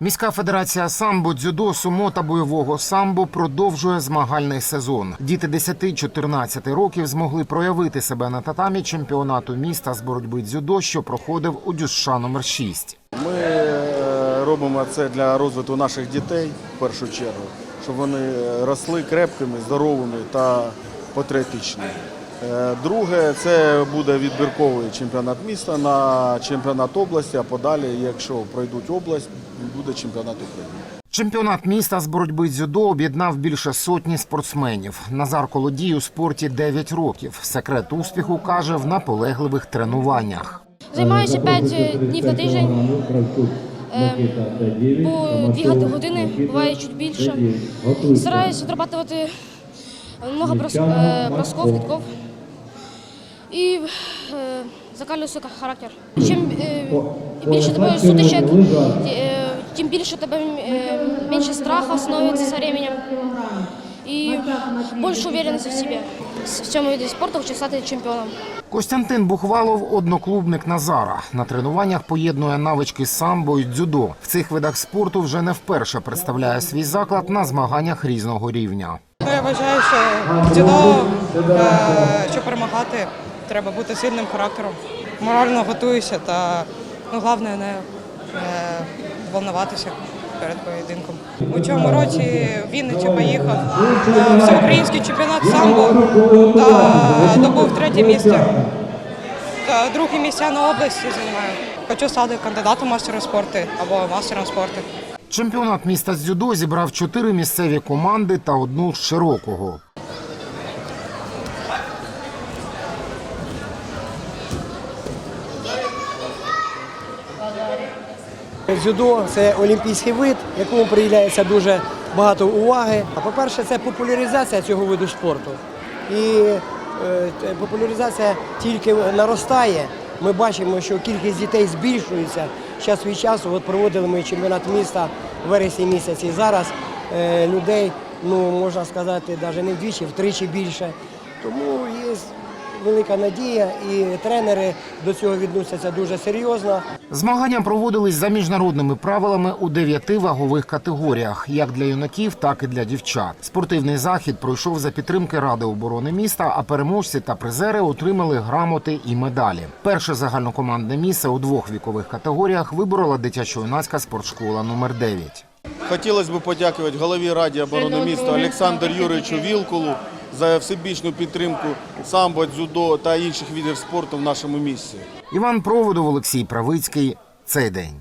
Міська федерація самбо, дзюдо, сумо та бойового самбо продовжує змагальний сезон. Діти 10-14 років змогли проявити себе на татамі чемпіонату міста з боротьби дзюдо, що проходив у Дюсша номер 6. Ми е, робимо це для розвитку наших дітей в першу чергу, щоб вони росли крепкими, здоровими та патріотичними. Е, Друге, це буде відбірковий чемпіонат міста на чемпіонат області, а подалі, якщо пройдуть область, буде чемпіонат України. Чемпіонат міста з боротьби дзюдо об'єднав більше сотні спортсменів. Назар Колодій у спорті 9 років. Секрет успіху каже в наполегливих тренуваннях. Займаюся 5 днів на тиждень. Е, По 2 години, буває чуть більше. Стараюся отрабатувати много брос- е, бросков, китков. І е, закалюю характер. Чим е, більше тебе сутичок, е, тим більше тебе е, менше страху становиться со временем. І більше уверенності в собі. В цьому виді спорту хочу стати чемпіоном. Костянтин Бухвалов одноклубник Назара. На тренуваннях поєднує навички самбо і дзюдо. В цих видах спорту вже не вперше представляє свій заклад на змаганнях різного рівня. Я вважаю, що дзюдо, е, щоб перемагати, треба бути сильним характером. Морально готуюся та ну, головне не е, волнуватися перед поєдинком. У цьому році Вінницю поїхав на всеукраїнський чемпіонат самбо та добув третє місце. Та друге місця на області займаю. Хочу стати кандидатом мастера спорту або мастером спорту. Чемпіонат міста з дзюдо зібрав чотири місцеві команди та одну з широкого. Дзюдо це олімпійський вид, якому приділяється дуже багато уваги. А по-перше, це популяризація цього виду спорту. І е, популяризація тільки наростає. Ми бачимо, що кількість дітей збільшується. Час від часу от проводили ми чемпіонат міста в вересні місяці. Зараз е, людей, ну можна сказати, навіть не вдвічі, втричі більше. Тому є велика надія, і тренери до цього відносяться дуже серйозно. Змагання проводились за міжнародними правилами у дев'яти вагових категоріях, як для юнаків, так і для дівчат. Спортивний захід пройшов за підтримки Ради оборони міста, а переможці та призери отримали грамоти і медалі. Перше загальнокомандне місце у двох вікових категоріях виборола дитячо-юнацька спортшкола номер 9. Хотілося б подякувати голові Раді оборони міста Олександру Юрійовичу Вілкулу за всебічну підтримку самбо, дзюдо та інших видів спорту в нашому місті. Іван Проводов, Олексій Правицький. Цей день.